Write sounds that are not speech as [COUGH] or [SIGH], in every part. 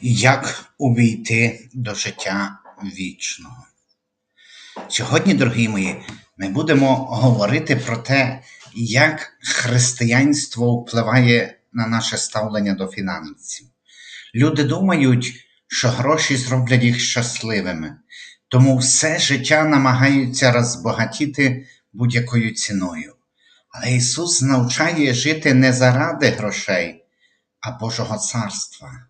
Як увійти до життя вічного? Сьогодні, дорогі мої, ми будемо говорити про те, як християнство впливає на наше ставлення до фінансів. Люди думають, що гроші зроблять їх щасливими, тому все життя намагаються розбагатіти будь-якою ціною. Але Ісус навчає жити не заради грошей, а Божого царства.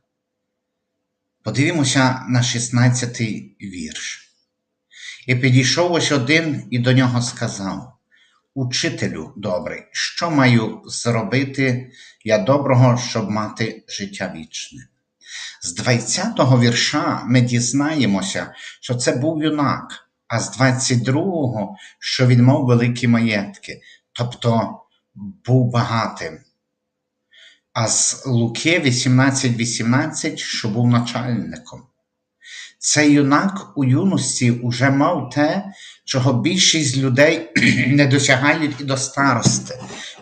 Подивімося на 16-й вірш. І підійшов ось один і до нього сказав: Учителю добрий, що маю зробити я доброго, щоб мати життя вічне? З 20-го вірша ми дізнаємося, що це був юнак, а з 22-го, що він мав великі маєтки, тобто був багатим а з Луки 18:18, 18, що був начальником. Цей юнак у юності уже мав те, чого більшість людей [CLEARS THROAT] не досягають і до старости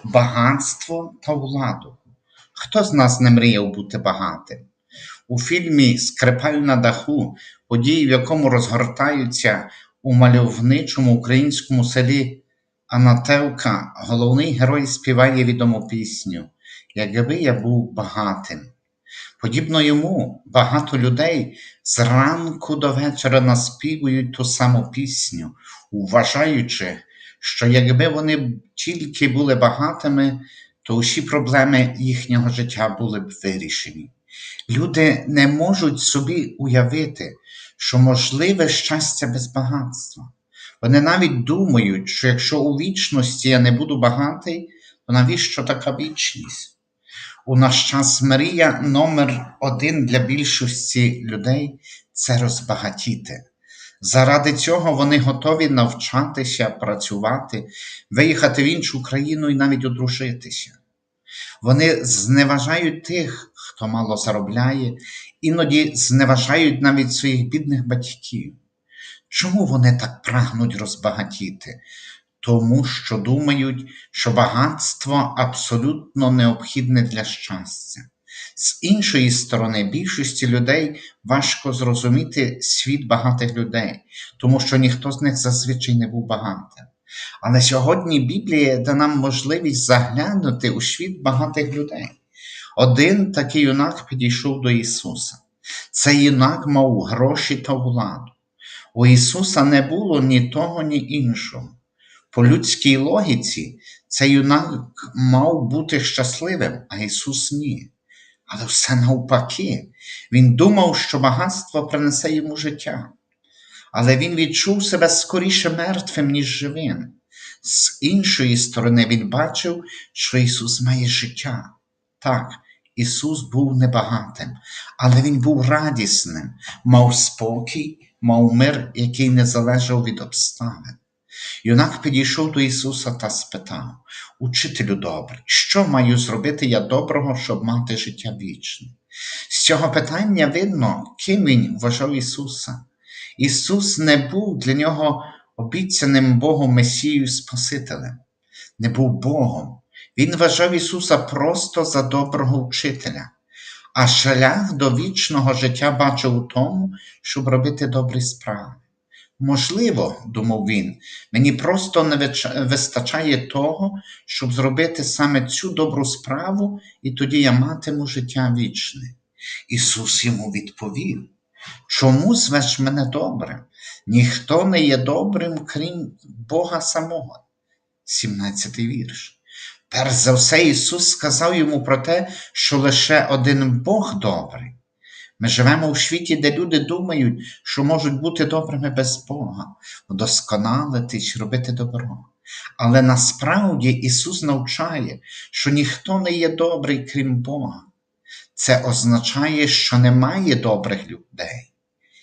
багатство та владу. Хто з нас не мріяв бути багатим? У фільмі Скрипаль на даху, події, в якому розгортаються у мальовничому українському селі Анатевка, головний герой співає відому пісню якби я був багатим. Подібно йому багато людей зранку до вечора наспівують ту саму пісню, вважаючи, що якби вони тільки були багатими, то усі проблеми їхнього життя були б вирішені. Люди не можуть собі уявити, що можливе щастя без багатства. Вони навіть думають, що якщо у вічності я не буду багатий, то навіщо така вічність? У наш час мрія номер один для більшості людей це розбагатіти. Заради цього вони готові навчатися, працювати, виїхати в іншу країну і навіть одружитися. Вони зневажають тих, хто мало заробляє, іноді зневажають навіть своїх бідних батьків. Чому вони так прагнуть розбагатіти? Тому що думають, що багатство абсолютно необхідне для щастя. З іншої сторони, більшості людей важко зрозуміти світ багатих людей, тому що ніхто з них зазвичай не був багатим. Але сьогодні Біблія дає нам можливість заглянути у світ багатих людей. Один такий юнак підійшов до Ісуса. Цей юнак мав гроші та владу. У Ісуса не було ні того, ні іншого. По людській логіці, цей юнак мав бути щасливим, а Ісус ні. Але все навпаки, Він думав, що багатство принесе йому життя. Але він відчув себе скоріше мертвим, ніж живим. З іншої сторони, він бачив, що Ісус має життя. Так, Ісус був небагатим, але Він був радісним, мав спокій, мав мир, який не залежав від обставин. Юнак підійшов до Ісуса та спитав Учителю добрий, що маю зробити я доброго, щоб мати життя вічне? З цього питання видно, ким він вважав Ісуса. Ісус не був для нього обіцяним Богом Месією Спасителем, не був Богом. Він вважав Ісуса просто за доброго вчителя, а шлях до вічного життя бачив у тому, щоб робити добрі справи. Можливо, думав він, мені просто не вистачає того, щоб зробити саме цю добру справу, і тоді я матиму життя вічне. Ісус йому відповів: Чому звеш мене добрим? Ніхто не є добрим, крім Бога самого. 17 вірш. Перш за все, Ісус сказав йому про те, що лише один Бог добрий. Ми живемо у світі, де люди думають, що можуть бути добрими без Бога, вдосконалитись, робити добро. Але насправді Ісус навчає, що ніхто не є добрий, крім Бога. Це означає, що немає добрих людей.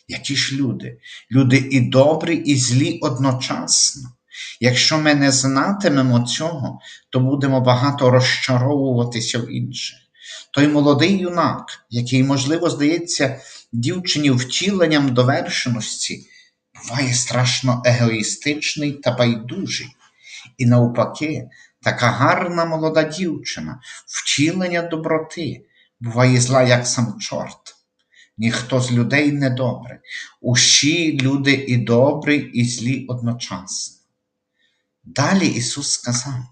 Які ж люди? Люди і добрі, і злі одночасно. Якщо ми не знатимемо цього, то будемо багато розчаровуватися в інших той молодий юнак, який, можливо, здається дівчині втіленням довершеності, буває страшно егоїстичний та байдужий. І навпаки, така гарна молода дівчина, втілення доброти, буває зла, як сам чорт. ніхто з людей не добрий. Усі люди і добрі, і злі одночасно. Далі Ісус сказав: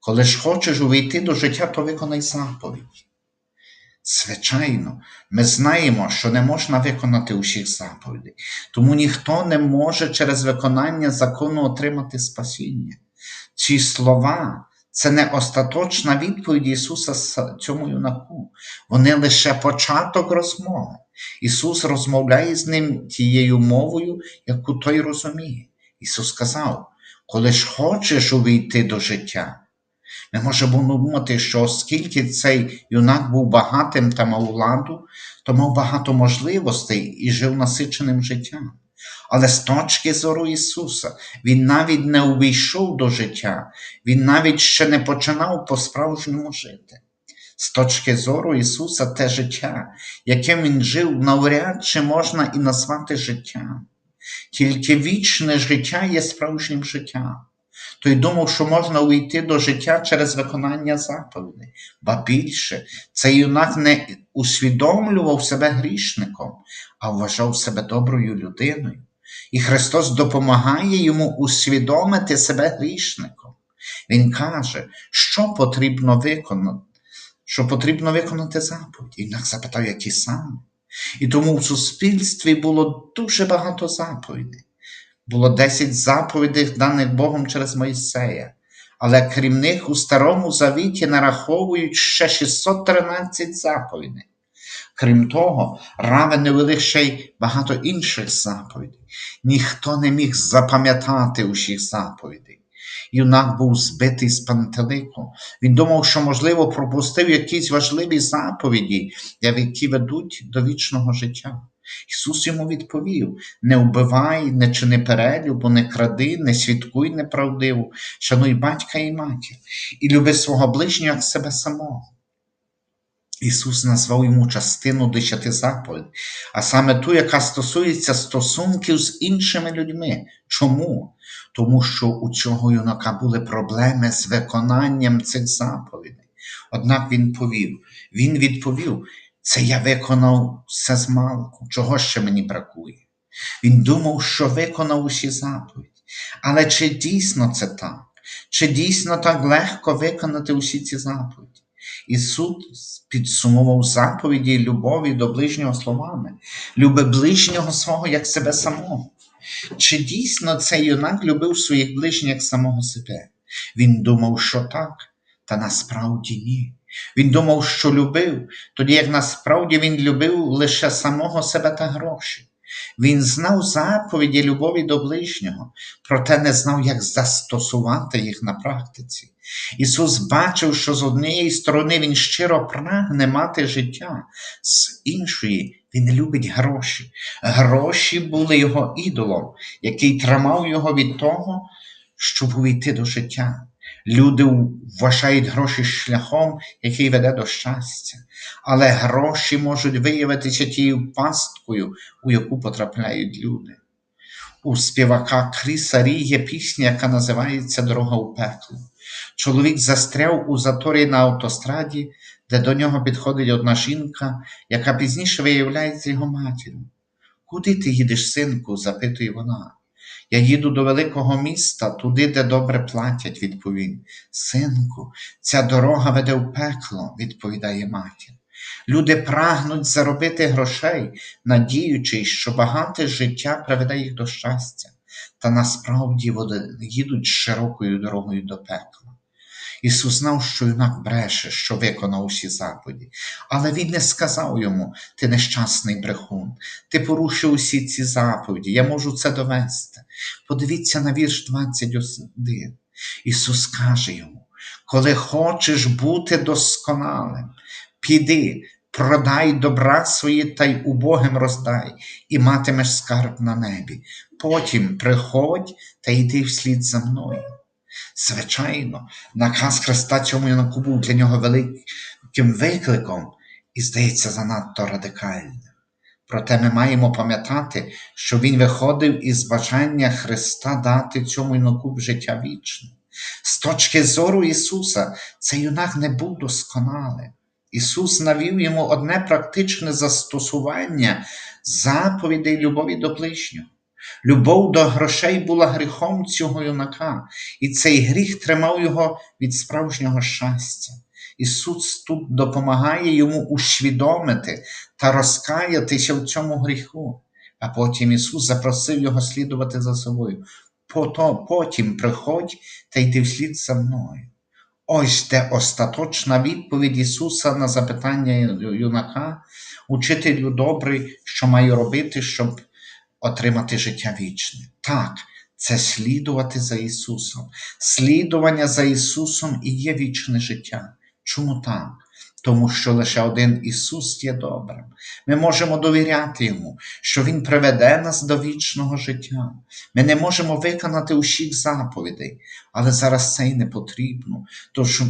коли ж хочеш увійти до життя, то виконай заповіді. Звичайно, ми знаємо, що не можна виконати усіх заповідей, тому ніхто не може через виконання закону отримати спасіння. Ці слова це не остаточна відповідь Ісуса цьому юнаку, вони лише початок розмови. Ісус розмовляє з ним тією мовою, яку той розуміє. Ісус сказав: коли ж хочеш увійти до життя, ми можемо думати, що оскільки цей юнак був багатим та мав владу, то мав багато можливостей і жив насиченим життям. Але з точки зору Ісуса, Він навіть не увійшов до життя, Він навіть ще не починав по-справжньому жити. З точки зору Ісуса, те життя, яким Він жив, навряд чи можна і назвати життям. Тільки вічне життя є справжнім життям. Той думав, що можна увійти до життя через виконання заповідей. Ба більше, цей юнак не усвідомлював себе грішником, а вважав себе доброю людиною. І Христос допомагає йому усвідомити себе грішником. Він каже, що потрібно виконати, що потрібно виконати заповіді. І юнак запитав, які саме. І тому в суспільстві було дуже багато заповідей. Було 10 заповідей, даних Богом через Мойсея, але крім них у Старому Завіті нараховують ще 613 заповідей. Крім того, равени вели ще й багато інших заповідей. Ніхто не міг запам'ятати усіх заповідей. Юнак був збитий з пантелику. Він думав, що, можливо, пропустив якісь важливі заповіді, які ведуть до вічного життя. Ісус йому відповів: не вбивай, не чини перелюбу, не кради, не свідкуй неправдиво, шануй батька і матір, і люби свого ближнього як себе самого. Ісус назвав йому частину десяти заповідей, а саме ту, яка стосується стосунків з іншими людьми. Чому? Тому що у цього юнака були проблеми з виконанням цих заповідей. Однак він повів, він відповів: це я виконав все з малку, чого ще мені бракує. Він думав, що виконав усі заповіді. Але чи дійсно це так? Чи дійсно так легко виконати усі ці заповіді? Ісус підсумував заповіді любові до ближнього словами, люби ближнього свого як себе самого. Чи дійсно цей юнак любив своїх ближніх як самого себе? Він думав, що так, та насправді ні. Він думав, що любив, тоді як насправді він любив лише самого себе та гроші. Він знав заповіді любові до ближнього, проте не знав, як застосувати їх на практиці. Ісус бачив, що з однієї сторони Він щиро прагне мати життя, з іншої Він любить гроші. Гроші були його ідолом, який тримав його від того, щоб увійти до життя. Люди вважають гроші шляхом, який веде до щастя, але гроші можуть виявитися тією пасткою, у яку потрапляють люди. У співака Кріса Рі є пісня, яка називається Дорога у пекло. Чоловік застряв у заторі на автостраді, де до нього підходить одна жінка, яка пізніше виявляється його матір'ю. Куди ти їдеш, синку? запитує вона. Я їду до великого міста, туди, де добре платять, відповів. Синку, ця дорога веде в пекло, відповідає матір. Люди прагнуть заробити грошей, надіючись, що багате життя приведе їх до щастя, та насправді вони їдуть широкою дорогою до пекла. Ісус знав, що юнак бреше, що виконав усі заповіді, але Він не сказав йому: ти нещасний брехун, ти порушив усі ці заповіді, я можу це довести. Подивіться на вірш 21. Ісус каже йому: коли хочеш бути досконалим, піди, продай добра свої та й убогим роздай, і матимеш скарб на небі. Потім приходь та йди вслід за мною. Звичайно, наказ Христа цьому юнаку був для нього великим викликом і, здається, занадто радикальним. Проте ми маємо пам'ятати, що Він виходив із бажання Христа дати цьому юнаку життя вічне. З точки зору Ісуса, цей юнак не був досконалим. Ісус навів йому одне практичне застосування заповідей любові до ближнього. Любов до грошей була гріхом цього юнака, і цей гріх тримав його від справжнього щастя. Ісус тут допомагає йому усвідомити та розкаятися в цьому гріху. А потім Ісус запросив його слідувати за собою. Потім приходь та йди вслід за мною. Ось де остаточна відповідь Ісуса на запитання юнака, учителю добрий, що маю робити, щоб отримати життя вічне. Так, це слідувати за Ісусом. Слідування за Ісусом і є вічне життя. Чому так? Тому що лише один Ісус є добрим. Ми можемо довіряти Йому, що Він приведе нас до вічного життя. Ми не можемо виконати усіх заповідей, але зараз це й не потрібно,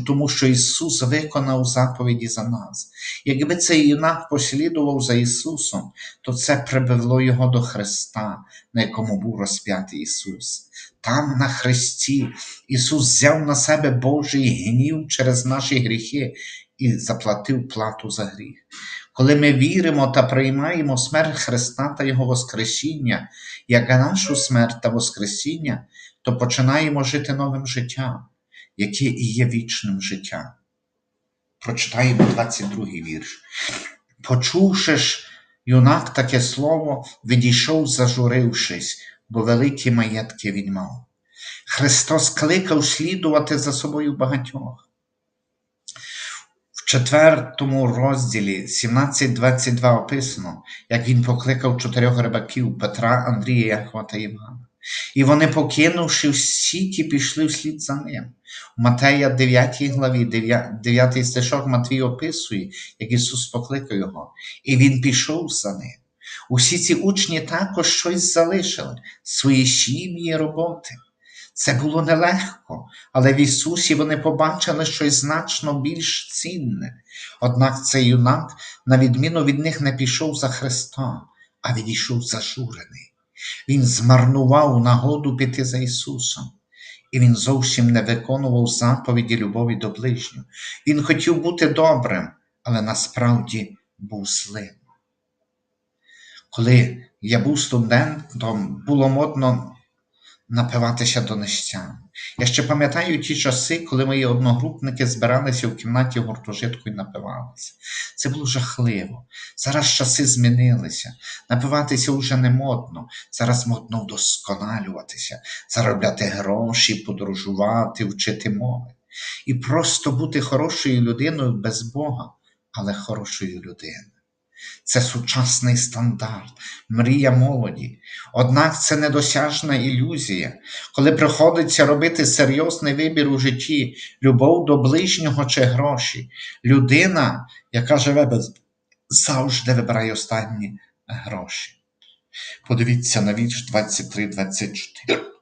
тому що Ісус виконав заповіді за нас. Якби цей юнак послідував за Ісусом, то це привело його до Христа, на якому був розп'ятий Ісус. Там, на Христі, Ісус взяв на себе Божий гнів через наші гріхи і заплатив плату за гріх. Коли ми віримо та приймаємо смерть Христа та Його Воскресіння, як нашу смерть та Воскресіння, то починаємо жити новим життям, яке і є вічним життям. Прочитаємо 22 вірш. Почувши ж, юнак таке слово, відійшов, зажурившись, бо великі маєтки він мав. Христос кликав слідувати за собою багатьох. Четвертому розділі 17.22 описано, як він покликав чотирьох рибаків Петра, Андрія, Якова та Івана. І вони, покинувши всі ті, пішли вслід за ним. У Матея 9 главі, 9 стишок Матвій описує, як Ісус покликав його, і він пішов за ним. Усі ці учні також щось залишили, свої сім'ї, роботи. Це було нелегко, але в Ісусі вони побачили щось значно більш цінне. Однак цей юнак, на відміну від них, не пішов за Христа, а відійшов зажурений. Він змарнував нагоду піти за Ісусом, і він зовсім не виконував заповіді любові до ближнього. Він хотів бути добрим, але насправді був злим. Коли я був студентом, було модно напиватися до нещя. Я ще пам'ятаю ті часи, коли мої одногрупники збиралися в кімнаті гуртожитку і напивалися. Це було жахливо. Зараз часи змінилися. Напиватися вже не модно. Зараз модно вдосконалюватися, заробляти гроші, подорожувати, вчити мови. І просто бути хорошою людиною без Бога, але хорошою людиною. Це сучасний стандарт, мрія молоді. Однак це недосяжна ілюзія, коли приходиться робити серйозний вибір у житті, любов до ближнього чи гроші. Людина, яка живе без завжди вибирає останні гроші. Подивіться на вірш 23-24.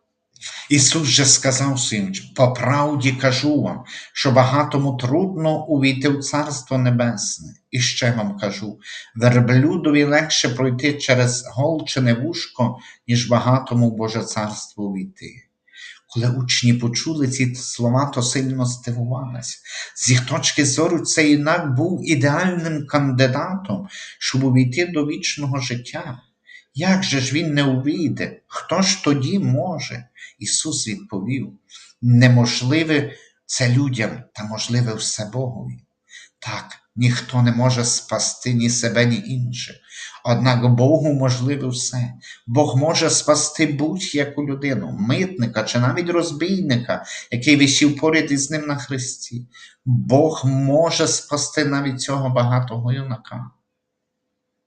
Ісус же сказав учням, по правді кажу вам, що багатому трудно увійти в Царство Небесне. І ще вам кажу, верблюдові легше пройти через голчене вушко, ніж багатому Боже царство увійти. Коли учні почули ці слова, то сильно здивувалися. З їх точки зору, цей юнак був ідеальним кандидатом, щоб увійти до вічного життя. Як же ж він не увійде? Хто ж тоді може? Ісус відповів: неможливе це людям, та можливе все Богові. Так, ніхто не може спасти ні себе, ні інших. Однак Богу можливе все. Бог може спасти будь-яку людину, митника чи навіть розбійника, який висів поряд із ним на хресті. Бог може спасти навіть цього багатого юнака.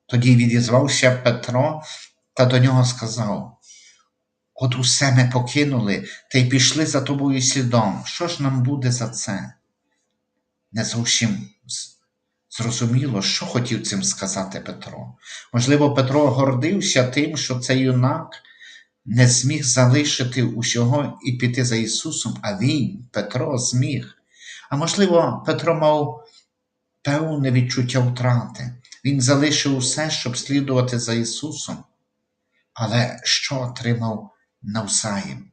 Тоді відізвався Петро та до нього сказав: От усе ми покинули та й пішли за тобою слідом. Що ж нам буде за це? Не зовсім зрозуміло, що хотів цим сказати Петро. Можливо, Петро гордився тим, що цей юнак не зміг залишити усього і піти за Ісусом, а він, Петро, зміг. А можливо, Петро мав певне відчуття втрати. Він залишив усе, щоб слідувати за Ісусом. Але що отримав навзаєм?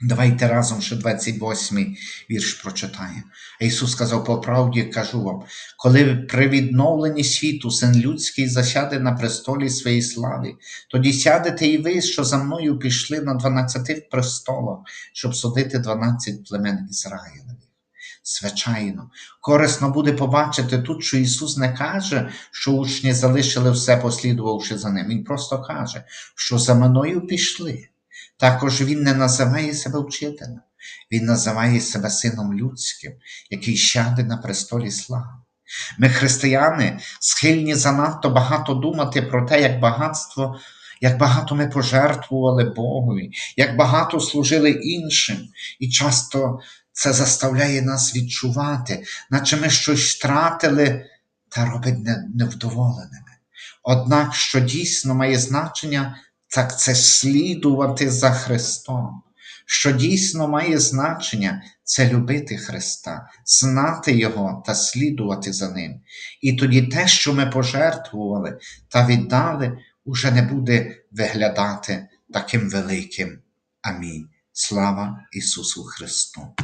Давайте разом ще 28 вірш прочитаємо. Ісус сказав, по правді кажу вам, коли при відновленні світу син людський засяде на престолі своєї слави, тоді сядете і ви, що за мною пішли на 12 престолах, щоб судити 12 племен Ізраїлевих. Звичайно, корисно буде побачити тут, що Ісус не каже, що учні залишили все, послідувавши за ним. Він просто каже, що за мною пішли. Також Він не називає себе вчителем, Він називає себе Сином Людським, який сяде на престолі слави. Ми, християни, схильні занадто багато думати про те, як багатство, як багато ми пожертвували Богові, як багато служили іншим, і часто це заставляє нас відчувати, наче ми щось втратили та робить невдоволеними. Однак, що дійсно має значення, так це слідувати за Христом. Що дійсно має значення, це любити Христа, знати Його та слідувати за Ним. І тоді те, що ми пожертвували та віддали, уже не буде виглядати таким великим. Амінь. Слава Ісусу Христу!